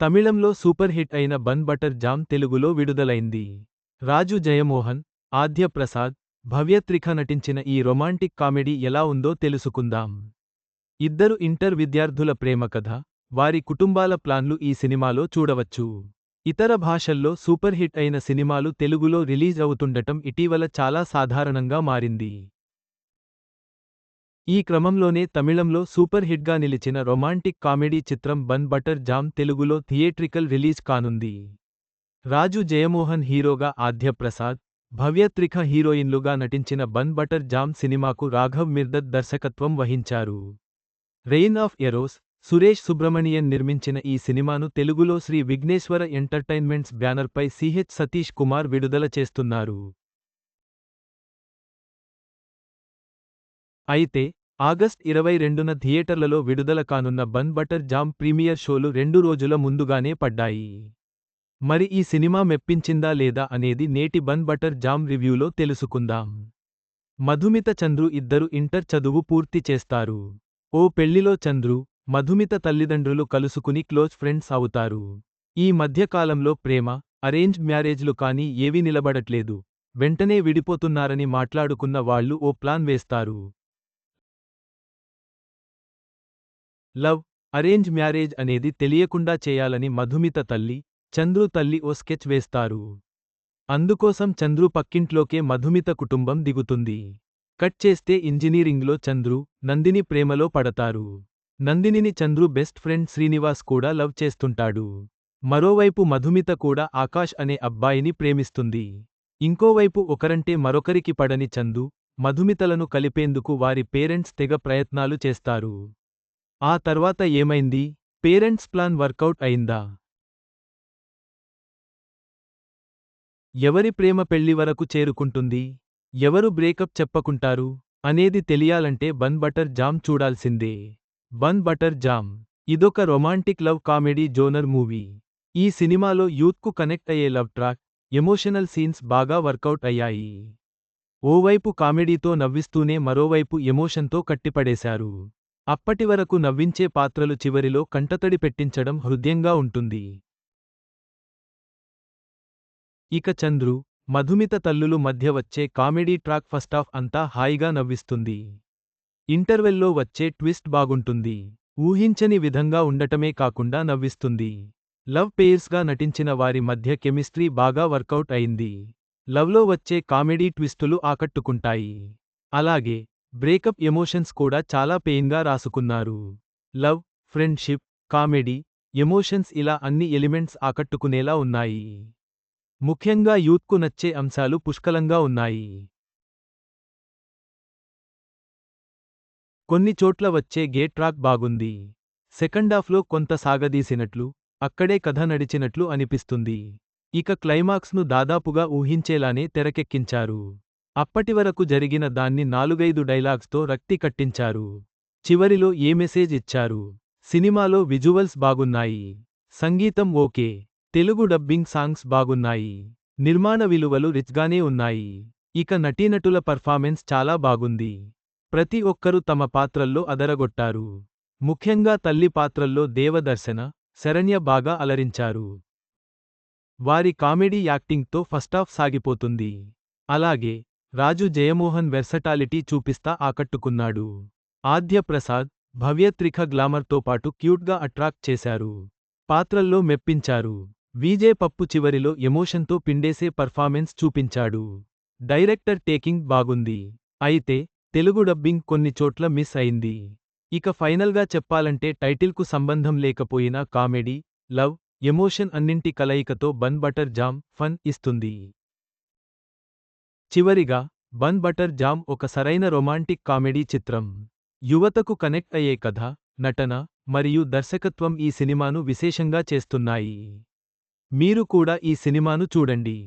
తమిళంలో super hit అయిన bun butter jam తెలుగులో విడుదలైంది. రాజు జయమోహన్ ఆద్య ప్రసాద్ భవ్యత్రిఖ నటించిన ఈ రొమాంటిక్ కామెడీ ఎలా ఉందో తెలుసుకుందాం. ఇద్దరు ఇంటర్ విద్యార్థుల ప్రేమ కథ వారి కుటుంబాల ప్లాన్లు ఈ సినిమాలో చూడవచ్చు. ఇతర భాషల్లో సూపర్ హిట్ అయిన సినిమాలు తెలుగులో రిలీజ్ అవుతుండటం ఇటీవల చాలా సాధారణంగా మారింది. ఈ క్రమంలోనే తమిళంలో సూపర్ హిట్గా నిలిచిన రొమాంటిక్ కామెడీ చిత్రం బన్ బటర్ జామ్ తెలుగులో థియేట్రికల్ రిలీజ్ కానుంది. రాజు జయమోహన్ హీరోగా ఆద్యప్రసాద్ భవ్యత్రిఖ హీరోయిన్లుగా నటించిన బన్ బటర్ జామ్ సినిమాకు రాఘవ్ మిర్దత్ దర్శకత్వం వహించారు. Rain of arrows Suresh Subramanian నిర్మించిన ఈ సినిమాను తెలుగులో శ్రీ విఘ్నేశ్వర ఎంటర్టైన్మెంట్స్ బ్యానర్పై సిహెచ్ సతీష్ కుమార్ విడుదల చేస్తున్నారు. అయితే ఆగస్ట్ ఇరవై రెండున థియేటర్లలో విడుదల కానున్న బన్ బటర్ జామ్ ప్రీమియర్ షోలు రెండు రోజుల ముందుగానే పడ్డాయి. మరి ఈ సినిమా మెప్పించిందా లేదా అనేది నేటి బన్ బటర్ జామ్ రివ్యూలో తెలుసుకుందాం. మధుమిత చంద్రు ఇద్దరు ఇంటర్ చదువు పూర్తి చేస్తారు. ఓ పెళ్ళిలో చంద్రు మధుమిత తల్లిదండ్రులు కలుసుకుని క్లోజ్ ఫ్రెండ్స్ అవుతారు. ఈ మధ్యకాలంలో ప్రేమ అరేంజ్ మ్యారేజ్లు కానీ ఏవీ నిలబడట్లేదు. వెంటనే విడిపోతున్నారని మాట్లాడుకున్న వాళ్ళు ఓ ప్లాన్ వేస్తారు. లవ్ అరేంజ్ మ్యారేజ్ అనేది తెలియకుండా చేయాలని మధుమిత తల్లి చంద్రు తల్లి ఓ స్కెచ్ వేస్తారు. అందుకోసం చంద్రు పక్కింట్లోకే మధుమిత కుటుంబం దిగుతుంది. కట్ చేస్తే ఇంజనీరింగ్లో చంద్రు నందిని ప్రేమలో పడతారు. నందినిని చంద్రు బెస్ట్ ఫ్రెండ్ శ్రీనివాస్ కూడా లవ్ చేస్తుంటాడు. మరోవైపు మధుమిత కూడా ఆకాష్ అనే అబ్బాయిని ప్రేమిస్తుంది. ఇంకోవైపు ఒకరంటే మరొకరికి పడని చందు మధుమితలను కలిపేందుకు వారి పేరెంట్స్ తెగ ప్రయత్నాలు చేస్తారు. ఆ తర్వాత ఏమైంది? పేరెంట్స్ ప్లాన్ వర్కౌట్ అయిందా? ఎవరి ప్రేమ పెళ్ళి వరకు చేరుకుంటుంది? ఎవరు బ్రేకప్ చెప్పకుంటారు? అనేది తెలియాలంటే బన్ బటర్ జామ్ చూడాల్సిందే. Bun butter jam. ఇదొక romantic love comedy genre movie. ఈ సినిమాలో యూత్కు కనెక్ట్ అయ్యే లవ్ ట్రాక్ ఎమోషనల్ సీన్స్ బాగా వర్కౌట్ అయ్యాయి. ఓవైపు కామెడీతో నవ్విస్తూనే మరోవైపు ఎమోషన్తో కట్టిపడేశారు. అప్పటివరకు నవ్వించే పాత్రలు చివరిలో కంటతడి పెట్టించడం హృదయంగా ఉంటుంది. ఇక చంద్రు మధుమిత తల్లులు మధ్య వచ్చే కామెడీ ట్రాక్ ఫస్టాఫ్ అంతా హాయిగా నవ్విస్తుంది. ఇంటర్వెల్లో వచ్చే ట్విస్ట్ బాగుంటుంది. ఊహించని విధంగా ఉండటమే కాకుండా నవ్విస్తుంది. లవ్ పేయర్స్గా నటించిన వారి మధ్య కెమిస్ట్రీ బాగా వర్కౌట్ అయింది. లవ్లో వచ్చే కామెడీ ట్విస్టులు ఆకట్టుకుంటాయి. అలాగే బ్రేకప్ ఎమోషన్స్ కూడా చాలా పెయిన్గా రాసుకున్నారు. లవ్ ఫ్రెండ్షిప్ కామెడీ ఎమోషన్స్ ఇలా అన్ని ఎలిమెంట్స్ ఆకట్టుకునేలా ఉన్నాయి. ముఖ్యంగా యూత్కు నచ్చే అంశాలు పుష్కలంగా ఉన్నాయి. కొన్ని చోట్ల వచ్చే గేట్ ట్రాక్ బాగుంది. సెకండాఫ్లో కొంత సాగదీసినట్లు అక్కడే కథ నడిచినట్లు అనిపిస్తుంది. ఇక క్లైమాక్స్ను దాదాపుగా ఊహించేలానే తెరకెక్కించారు. అప్పటివరకు జరిగిన దాన్ని నాలుగైదు డైలాగ్స్తో రక్తి కట్టించారు. చివరిలో ఏ మెసేజ్ ఇచ్చారు? సినిమాలో విజువల్స్ బాగున్నాయి. సంగీతం ఓకే. తెలుగు డబ్బింగ్ సాంగ్స్ బాగున్నాయి. నిర్మాణ విలువలు రిచ్గానే ఉన్నాయి. ఇక నటీనటుల పర్ఫార్మెన్స్ చాలా బాగుంది. ప్రతి ఒక్కరూ తమ పాత్రల్లో అదరగొట్టారు. ముఖ్యంగా తల్లి పాత్రల్లో దేవదర్శన శరణ్య బాగా అలరించారు. వారి కామెడీ యాక్టింగ్తో ఫస్టాఫ్ సాగిపోతుంది. అలాగే రాజు జయమోహన్ వెర్సటాలిటీ చూపిస్తా ఆకట్టుకున్నాడు. ఆద్య ప్రసాద్ భవ్యత్రిఖ గ్లామర్తో పాటు క్యూట్గా అట్రాక్ట్ చేశారు. పాత్రల్లో మెప్పించారు. వీజే పప్పు చివరిలో ఎమోషన్తో పిండేసే పర్ఫార్మెన్స్ చూపించాడు. డైరెక్టర్ టేకింగ్ బాగుంది. అయితే తెలుగు డబ్బింగ్ కొన్ని చోట్ల మిస్ అయింది. ఇక ఫైనల్గా చెప్పాలంటే టైటిల్కు సంబంధం లేకపోయినా కామెడీ లవ్ ఎమోషన్ అన్నింటి కలయికతో బన్ బటర్ జామ్ ఫన్ ఇస్తుంది. చివరిగా బన్ బటర్ జామ్ ఒక సరైన రొమాంటిక్ కామెడీ చిత్రం. యువతకు కనెక్ట్ అయ్యే కథ నటన మరియు దర్శకత్వం ఈ సినిమాను విశేషంగా చేస్తున్నాయి. మీరు కూడా ఈ సినిమాను చూడండి.